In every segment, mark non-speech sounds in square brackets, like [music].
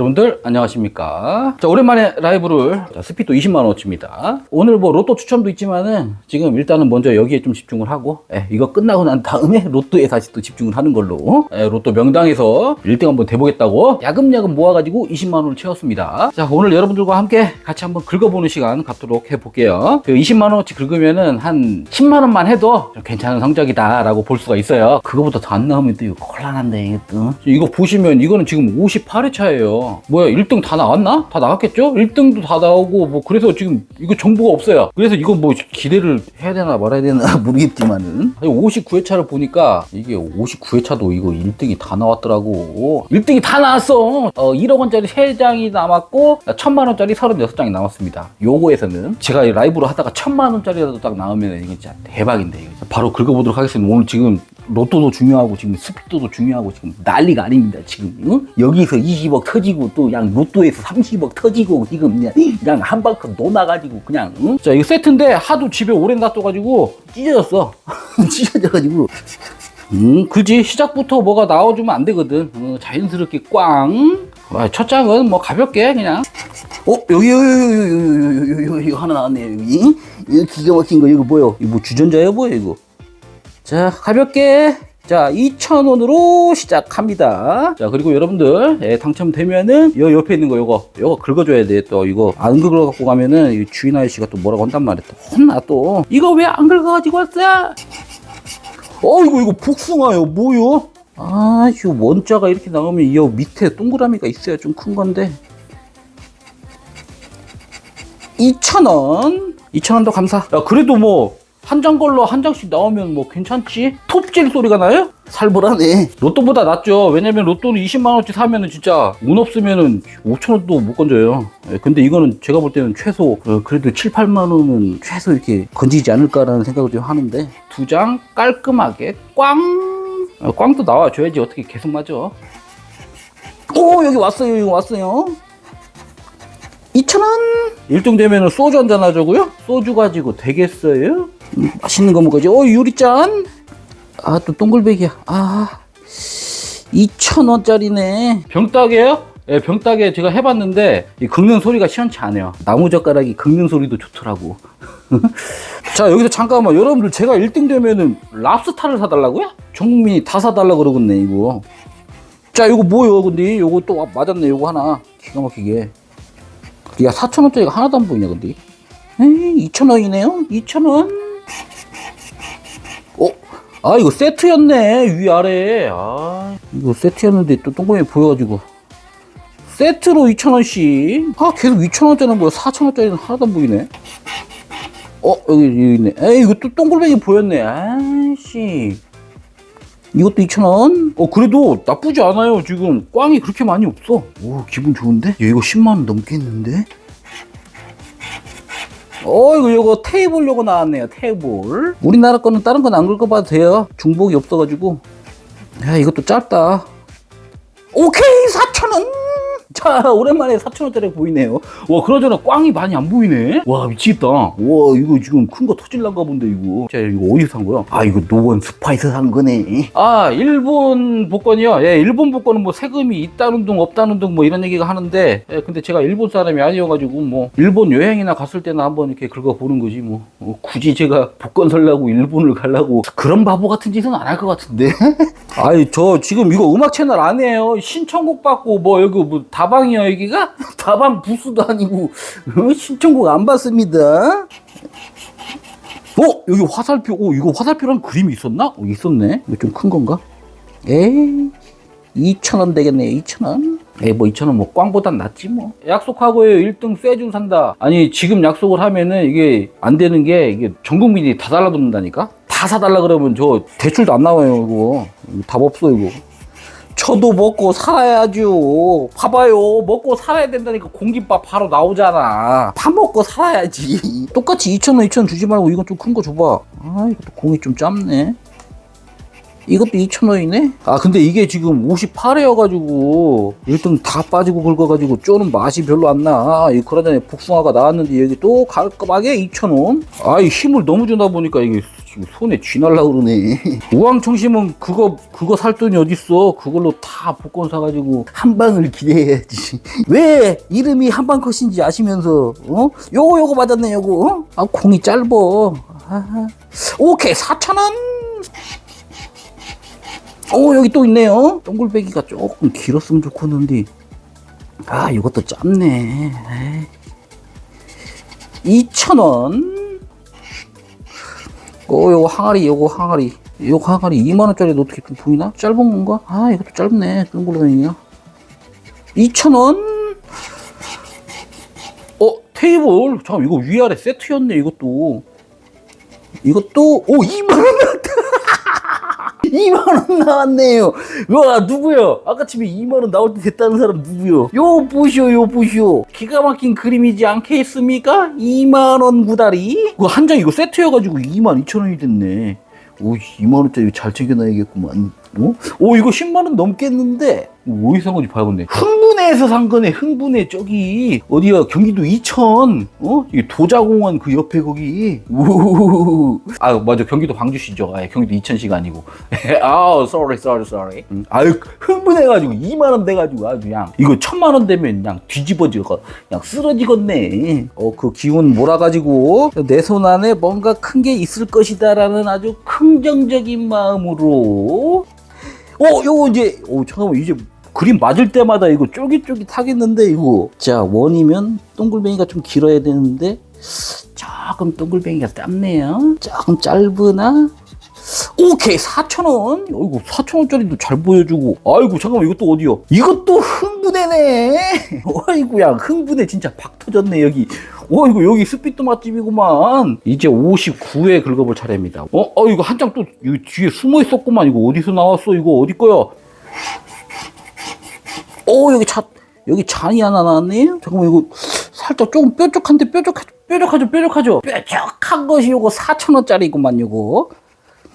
여러분들 안녕하십니까? 자 오랜만에 라이브를 자, 스피드 20만원어치입니다. 오늘 뭐 로또 추첨도 있지만은 지금 일단은 먼저 여기에 좀 집중을 하고 예, 이거 끝나고 난 다음에 [laughs] 로또에 다시 또 집중을 하는 걸로 예, 로또 명당에서 1등 한번 돼보겠다고 야금야금 모아가지고 20만원을 채웠습니다. 자 오늘 여러분들과 함께 같이 한번 긁어보는 시간 갖도록 해볼게요. 그 20만원어치 긁으면은 한 10만원만 해도 좀 괜찮은 성적이다 라고 볼 수가 있어요. 그거보다 더 안 나오면 또 이거 곤란한데 이게 또 이거 보시면 이거는 지금 58회 차예요 뭐야 1등 다 나왔나? 다 나왔겠죠? 1등도 다 나오고 뭐 그래서 지금 이거 정보가 없어요 그래서 이거 뭐 기대를 해야 되나 말아야 되나 [laughs] 모르겠지만은 59회 차를 보니까 이게 59회 차도 이거 1등이 다 나왔더라고 1등이 다 나왔어 어, 1억 원짜리 3장이 남았고 1000만 원짜리 36장이 남았습니다 요거에서는 제가 이 라이브로 하다가 1000만 원짜리라도 딱 나오면 이거 진짜 대박인데. 바로 긁어보도록 하겠습니다 오늘 지금 로또도 중요하고 지금 스피드도 중요하고 지금 난리가 아닙니다 지금. 응? 여기서 20억 터지고 또 그냥 로또에서 30억 터지고 지금 그냥, 그냥 한 방큼 놓아가지고 그냥 응? 자 이거 세트인데 하도 집에 오래 놔둬가지고 찢어졌어. [laughs] 찢어져가지고. 음 그지? 시작부터 뭐가 나와주면 안 되거든. 어, 자연스럽게 꽝. 아, 첫 장은 뭐 가볍게 그냥. 어? 여기 여기 여기 여기 여기 여기 여기 하나 나왔네요 여기. 이거 기가 막힌 거 이거 뭐요? 이거 뭐 주전자야 뭐야 이거 자, 가볍게. 자, 2,000원으로 시작합니다. 자, 그리고 여러분들, 예, 당첨되면은, 요 옆에 있는 거, 요거, 요거 긁어줘야 돼. 또, 이거, 안 긁어 갖고 가면은, 이 주인 아저씨가 또 뭐라고 한단 말이야. 또 혼나, 또. 이거 왜 안 긁어 가지고 왔어? 어, 이거, 이거 복숭아요. 뭐요? 아, 이 원자가 이렇게 나오면, 이 밑에 동그라미가 있어야 좀 큰 건데. 2,000원. 2,000원도 감사. 야, 그래도 뭐, 한 장 걸로 한 장씩 나오면 뭐 괜찮지? 톱질 소리가 나요? 살벌하네. 로또보다 낫죠. 왜냐면 로또는 20만원치 사면은 진짜 운 없으면은 5천원도 못 건져요. 예, 근데 이거는 제가 볼 때는 최소, 어, 그래도 7, 8만원은 최소 이렇게 건지지 않을까라는 생각을 좀 하는데 두 장 깔끔하게 꽝! 어, 꽝도 나와줘야지 어떻게 계속 맞아. 오, 여기 왔어요. 여기 왔어요. 2,000원! 1등 되면은 소주 한잔 하자고요? 소주 가지고 되겠어요? 음, 맛있는 거 먹어야지. 어, 유리잔! 아, 또 동글백이야. 아, 2,000원짜리네. 병따개요? 예, 병따개 제가 해봤는데, 이 긁는 소리가 시원치 않아요. 나무젓가락이 긁는 소리도 좋더라고. [laughs] 자, 여기서 잠깐만. 여러분들 제가 1등 되면은 랍스타를 사달라고요? 전 국민이 다 사달라고 그러겠네, 이거. 자, 이거 뭐요, 근데? 이거 또 맞았네, 이거 하나. 기가 막히게. 야, 4,000원짜리가 하나도 안 보이냐, 근데? 에이, 2,000원이네요? 2,000원? 어? 아, 이거 세트였네, 위아래. 아, 이거 세트였는데 또 동그랗게 보여가지고. 세트로 2,000원씩. 아, 계속 2,000원짜리는 뭐야? 4,000원짜리는 하나도 안 보이네. 어, 여기, 여기 있네. 에이, 또 동글뱅이 보였네. 아이씨. 이것도 2,000원? 어, 그래도 나쁘지 않아요. 지금 꽝이 그렇게 많이 없어. 오, 기분 좋은데? 야, 이거 10만원 넘겠는데? 어, 이거, 이거 테이블 요거 나왔네요. 테이블. 우리나라 거는 다른 건 안 긁어봐도 돼요. 중복이 없어가지고. 야, 이것도 짧다. 오케이! 4,000원! 자, [laughs] 오랜만에 4,000원짜리 보이네요. 와, 그러저나 꽝이 많이 안 보이네? 와, 미치겠다. 와, 이거 지금 큰 거 터질란가 본데, 이거. 자, 이거 어디서 산 거야? 아, 이거 노원 스파에서 산 거네. 아, 일본 복권이요? 예, 일본 복권은 뭐 세금이 있다는 둥, 없다는 둥, 뭐 이런 얘기가 하는데, 예, 근데 제가 일본 사람이 아니어가지고, 뭐, 일본 여행이나 갔을 때는 한번 이렇게 긁어보는 거지, 뭐. 어, 굳이 제가 복권 살라고 일본을 가려고 그런 바보 같은 짓은 안 할 것 같은데? [laughs] 아이, 저 지금 이거 음악 채널 아니에요. 신청곡 받고, 뭐, 여기 뭐, 다 방이요, 여기가? [laughs] 다방 부스도 아니고, 어? 신청곡 안 받습니다. 어? 여기 화살표, 어, 이거 화살표랑 그림이 있었나? 어, 있었네. 이거 좀 큰 건가? 에이, 2,000원 되겠네요, 2,000원. 에이, 뭐, 2,000원 뭐, 꽝보단 낫지, 뭐. 약속하고요, 1등 쇠주 산다. 아니, 지금 약속을 하면은 이게 안 되는 게, 이게 전 국민이 다 달라붙는다니까? 다 사달라 그러면 저 대출도 안 나와요. 이거 답 없어, 이거. 저도 먹고 살아야죠. 봐봐요. 먹고 살아야 된다니까 공깃밥 바로 나오잖아. 밥 먹고 살아야지. [laughs] 똑같이 2,000원, 2,000원 주지 말고 이건 좀 큰 거 줘봐. 아, 이것도 공이 좀 짧네. 이것도 2,000원이네? 아, 근데 이게 지금 58회여가지고 1등 다 빠지고 긁어가지고 쪼는 맛이 별로 안 나. 이 그러자니 복숭아가 나왔는데 여기 또 깔끔하게 2,000원. 아, 이 힘을 너무 주다 보니까 이게 손에 쥐날라 그러네. [laughs] 우왕청심은 그거, 그거 살 돈이 어딨어. 그걸로 다 복권 사가지고 한 방을 기대해야지. [laughs] 왜 이름이 한방 컷인지 아시면서, 어? 요거, 요거 맞았네, 요거. 어? 아, 공이 짧어. 아, 오케이, 4,000원. 오 여기 또 있네요. 동글배기가 조금 길었으면 좋겠는데. 아 이것도 짧네. 2,000원. 오 요거 항아리 요거 항아리. 요거 항아리 2만원짜리도 어떻게 좀 보이나? 짧은 건가? 아 이것도 짧네 동글배기야 2,000원. 어 테이블. 잠깐 이거 위아래 세트였네 이것도. 이것도 오 2만원 2만원 나왔네요. 와, 누구요? 아까 집에 2만원 나올 때 됐다는 사람 누구요? 요, 보시오, 요, 보시오. 기가 막힌 그림이지 않겠습니까? 2만원 구다리? 한 장 이거 세트여가지고 2만 2천원이 됐네. 오, 2만원짜리 잘 챙겨놔야겠구만. 어? 오, 이거 10만원 넘겠는데? 어디서 산 건지 봐야겠네. 흥분해서 산 거네, 흥분해. 저기, 어디야, 경기도 이천, 어? 도자공원 그 옆에 거기. 우 아, 맞아. 경기도 광주시죠. 아, 경기도 이천시가 아니고. [laughs] 아, sorry, sorry, 아유, 흥분해가지고 2만원 돼가지고 아주 그냥, 이거 천만원 되면 그냥 뒤집어지고, 그냥 쓰러지겠네. 어, 그 기운 몰아가지고, 내 손 안에 뭔가 큰 게 있을 것이다 라는 아주 긍정적인 마음으로, 어, 요거 이제, 어, 잠깐만, 이제 그림 맞을 때마다 이거 쫄깃쫄깃하겠는데, 이거. 자, 원이면 동글뱅이가 좀 길어야 되는데, 조금 동글뱅이가 짧네요. 조금 짧으나? 오케이, 4,000원. 어이구, 4,000원짜리도 잘 보여주고. 아이고, 잠깐만, 이것도 어디요? 이것도 흥분해네. [laughs] 어이구야, 흥분해. 진짜 박 터졌네, 여기. 어이구, 여기 스피드 맛집이구만. 이제 59회 긁어볼 차례입니다. 어, 어, 이거 한 장 또, 뒤에 숨어 있었구만. 이거 어디서 나왔어? 이거 어디 거야? 오, 여기 차, 여기 잔이 하나 나왔네요? 잠깐만, 이거 살짝 조금 뾰족한데 뾰족하, 뾰족하죠, 뾰족하죠? 뾰족한 것이 요거 4,000원짜리구만, 요거.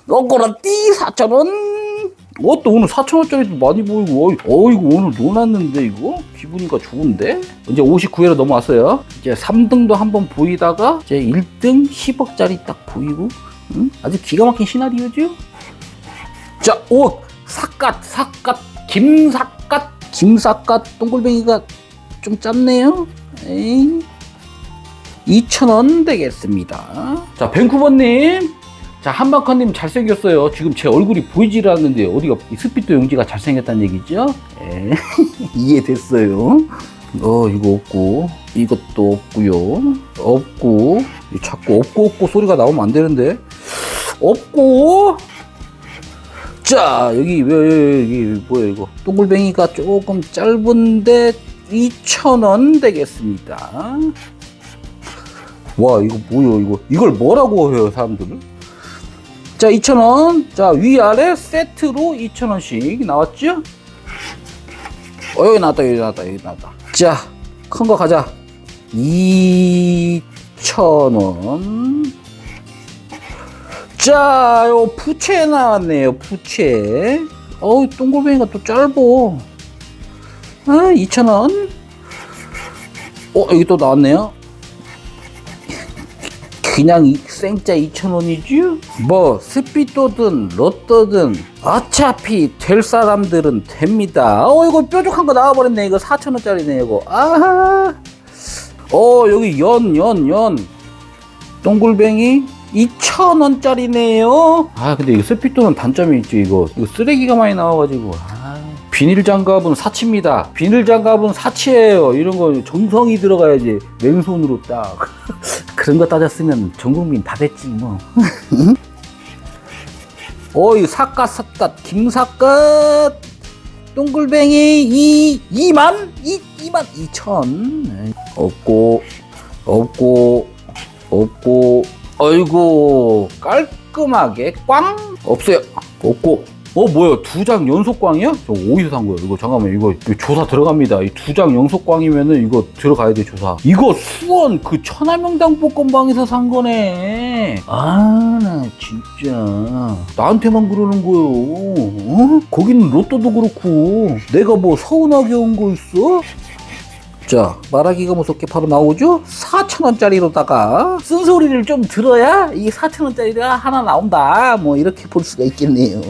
요거라띠 4,000원. 어, 또 오늘 4,000원짜리도 많이 보이고, 어이, 어이구, 오늘 놀았는데, 이거? 기분이가 좋은데? 이제 59회로 넘어왔어요. 이제 3등도 한번 보이다가, 이제 1등 10억짜리 딱 보이고, 응? 아주 기가 막힌 시나리오죠? 자, 오! 삿갓, 삿갓, 김삿갓, 김삿갓, 동글뱅이가 좀 짧네요. 에이. 2,000원 되겠습니다. 자, 밴쿠버님. 자, 한마커님 잘생겼어요. 지금 제 얼굴이 보이질 않는데 어디가 이 스피드 용지가 잘생겼다는 얘기죠? 예. [laughs] 이해됐어요. 어, 이거 없고, 이것도 없고요. 없고, 자꾸 없고 없고 소리가 나오면 안 되는데. 없고, 자, 여기, 왜, 왜, 여기, 뭐야, 이거. 동글뱅이가 조금 짧은데, 2,000원 되겠습니다. 와, 이거 뭐요, 이거. 이걸 뭐라고 해요, 사람들은? 자, 2,000원. 자, 위아래 세트로 2,000원씩 나왔죠? 어, 여기 나왔다, 여기 나왔다, 여기 나왔다. 자, 큰 거 가자. 2,000원. 자, 요 부채 나왔네요. 부채. 어우, 동글뱅이가 또 짧어. 아, 2,000원. 어, 여기 또 나왔네요. 그냥 이- 생짜 2,000원이지? 뭐, 스피도든, 로또든, 어차피 될 사람들은 됩니다. 어, 이거 뾰족한 거 나와버렸네. 이거 4,000원짜리네, 이거. 아하. 어, 여기 연, 연, 연. 동글뱅이 2,000원짜리네요. 아, 근데 이거 스피도는 단점이 있죠, 이거. 이거 쓰레기가 많이 나와가지고. 아. 비닐 장갑은 사치입니다. 비닐 장갑은 사치예요. 이런 거 정성이 들어가야지. 왼손으로 딱. [laughs] 그런 거 따졌으면 전 국민 다 됐지, 뭐. [laughs] 어이, 삿갓, 삿갓, 김삿갓. 동글뱅이 2, 2만? 2, 2만 2천. 없고, 없고, 없고, 어이구, 깔끔하게 꽝? 없어요. 없고, 어 뭐야 두 장 연속광이야? 저 어디서 산 거야 이거 잠깐만 이거, 이거 조사 들어갑니다 이 두 장 연속광이면은 이거 들어가야 돼 조사 이거 수원 그 천하명당 볶음방에서 산 거네 아 나 진짜 나한테만 그러는 거요 어? 거기는 로또도 그렇고 내가 뭐 서운하게 온 거 있어? 자, 말하기가 무섭게 바로 나오죠? 4,000원짜리로다가 쓴소리를 좀 들어야 이 4,000원짜리가 하나 나온다. 뭐 이렇게 볼 수가 있겠네요.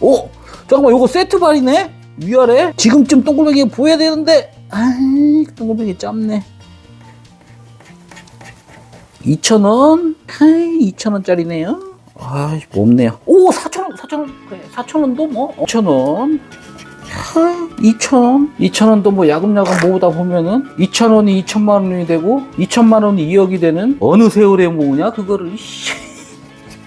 오! 잠깐만, 요거 세트발이네? 위아래? 지금쯤 동글뱅이 보여야 되는데, 아이, 동글뱅이 짧네. 2,000원? 아이, 2,000원짜리네요. 아이, 뭐 없네요. 오, 4,000원, 4,000원. 그래, 4,000원도 뭐, 2,000원. 2,000원? 2,000원도 뭐 야금야금 모으다 보면은 2,000원이 2천만 원이 되고 2천만 원이 2억이 되는 어느 세월에 모으냐 그거를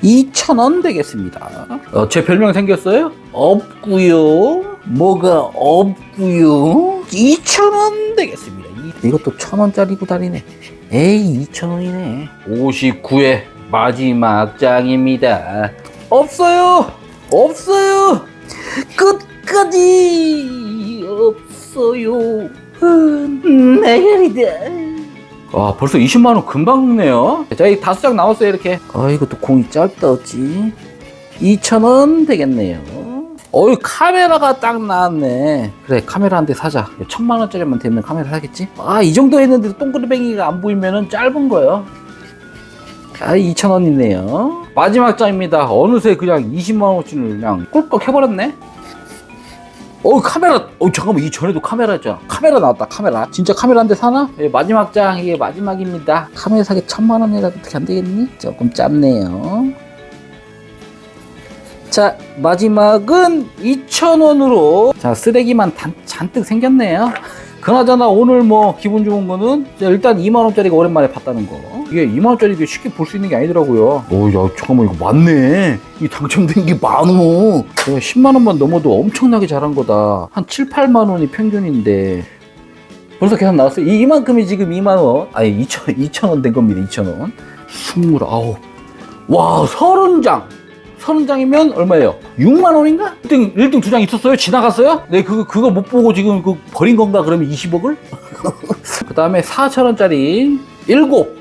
2,000원 되겠습니다. 어, 제 별명 생겼어요? 없구요. 뭐가 없구요. 2,000원 되겠습니다. 이- 이것도 1,000원짜리고 다니네. 에이 2,000원이네. 59회 마지막 장입니다. 없어요. 없어요. 끝까지 없어요. 나가리다. 아, 벌써 20만 원 금방 먹네요. 자, 이 다섯 장 나왔어요, 이렇게. 아, 이것도 공이 짧다, 어찌. 2,000원 되겠네요. 어이, 카메라가 딱 나왔네. 그래, 카메라 한 대 사자. 천만 원짜리만 되면 카메라 사겠지? 아, 이 정도 했는데 동그리뱅이가 안 보이면은 짧은 거요. 아, 2,000원이네요. 마지막 장입니다. 어느새 그냥 20만 원어치를 그냥 꿀꺽 해버렸네. 어 카메라 어 잠깐만 이 전에도 카메라 했잖아 카메라 나왔다 카메라. 진짜 카메라 한 대 사나? 예, 마지막 장 이게 마지막입니다. 카메라 사기 천만 원이라 어떻게 안 되겠니? 조금 짧네요. 자 마지막은 2,000원으로. 자 쓰레기만 단, 잔뜩 생겼네요 [laughs] 그나저나 오늘 뭐 기분 좋은 거는 자, 일단 2만원짜리가 오랜만에 봤다는 거. 이게 2만원짜리 이게 쉽게 볼 수 있는 게 아니더라고요. 오 야 잠깐만 이거 맞네. 이 당첨된 게 많어 내가 10만원만 넘어도 엄청나게 잘한 거다. 한 7, 8만원이 평균인데. 벌써 계산 나왔어요? 이, 이만큼이 지금 2만원? 아니 2천, 2천원 된 겁니다 2천원. 29. 와 30장 30장이면 얼마예요? 6만 원인가? 1등, 1등 두 장 있었어요? 지나갔어요? 네, 그거, 그거 못 보고 지금 그 버린 건가? 그러면 20억을? [laughs] 그 다음에 4천원짜리 7.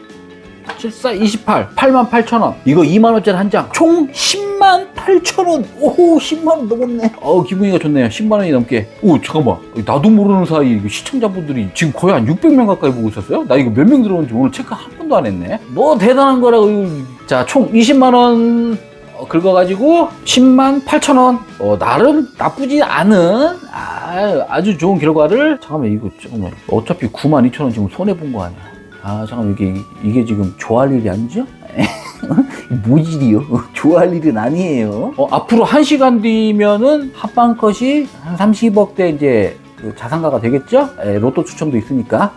74, 28, 8만 8천 원. 이거 2만 원짜리 한 장. 총 10만 8천 원. 오, 10만 원 넘었네. 어, 기분이가 좋네요. 10만 원이 넘게. 오, 잠깐만. 나도 모르는 사이 시청자분들이 지금 거의 한 600명 가까이 보고 있었어요? 나 이거 몇 명 들어온지 오늘 체크 한 번도 안 했네. 뭐 대단한 거라고. 자, 총 20만 원 어, 긁어가지고 10만 8천 원. 어, 나름 나쁘지 않은 아, 아주 좋은 결과를 잠깐만 이거 잠깐만 어차피 9만 2천 원 지금 손해 본 거 아니야? 아 잠깐 이게 이게 지금 좋아할 일이 아니죠? [laughs] 모질이요? [laughs] 좋아할 일은 아니에요. 어, 앞으로 한 시간 뒤면은 합방컷이 한 30억대 이제 그 자산가가 되겠죠? 에, 로또 추첨도 있으니까.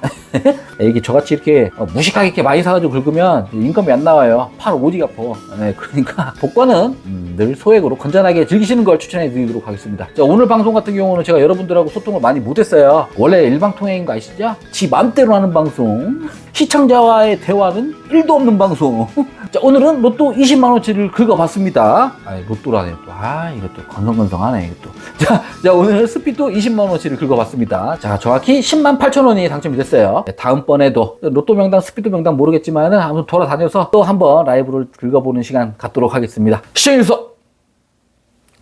에, [laughs] 이게 저같이 이렇게 어, 무식하게 이렇게 많이 사가지고 긁으면 인건비 안 나와요. 팔 오지가 아파. 네, 그러니까 [laughs] 복권은 음, 늘 소액으로 건전하게 즐기시는 걸 추천해 드리도록 하겠습니다. 자, 오늘 방송 같은 경우는 제가 여러분들하고 소통을 많이 못했어요. 원래 일방통행인 거 아시죠? 지 맘대로 하는 방송. 시청자와의 대화는 1도 없는 방송. [laughs] 자, 오늘은 로또 20만원치를 긁어봤습니다. 아, 로또라네. 또. 아, 이것도 건성건성하네, 이것도. 자, 자, 오늘 스피도 20만원치를 긁어 봤습니다. 자, 정확히 10만 8천 원이 당첨이 됐어요. 네, 다음번에도 로또 명당, 스피도 명당 모르겠지만 은 아무튼 돌아다녀서 또 한번 라이브를 긁어보는 시간 갖도록 하겠습니다. 시청해주셔서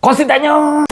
고맙습니다. 안녕!